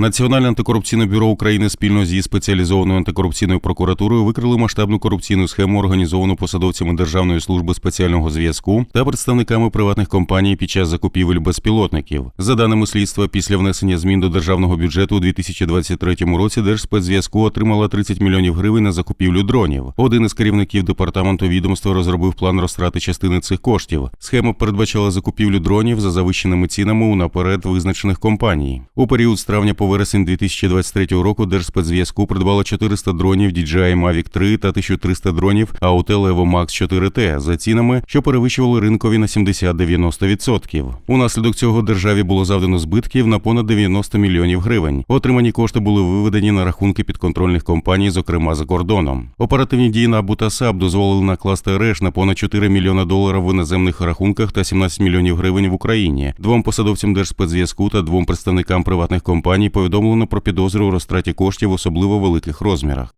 Національне антикорупційне бюро України спільно зі спеціалізованою антикорупційною прокуратурою викрили масштабну корупційну схему, організовану посадовцями Державної служби спеціального зв'язку та представниками приватних компаній під час закупівель безпілотників. За даними слідства, після внесення змін до державного бюджету у 2023 році Держспецзв'язку отримала 30 мільйонів гривень на закупівлю дронів. Один із керівників департаменту відомства розробив план розтрати частини цих коштів. Схема передбачала закупівлю дронів за завищеними цінами у наперед визначених компаній. У період з травня по вересень 2023 року Держспецзв'язку придбало 400 дронів DJI Mavic 3 та 1300 дронів AUT Levo Max 4T за цінами, що перевищували ринкові на 70-90%. Унаслідок цього державі було завдано збитків на понад 90 мільйонів гривень. Отримані кошти були виведені на рахунки підконтрольних компаній, зокрема за кордоном. Оперативні дії НАБУ та САП дозволили накласти арешт на понад 4 мільйона доларів в іноземних рахунках та 17 мільйонів гривень в Україні. Двом посадовцям Держспецзв'язку та двом представникам приватних компаній повідомлено про підозру у розтраті коштів в особливо великих розмірах.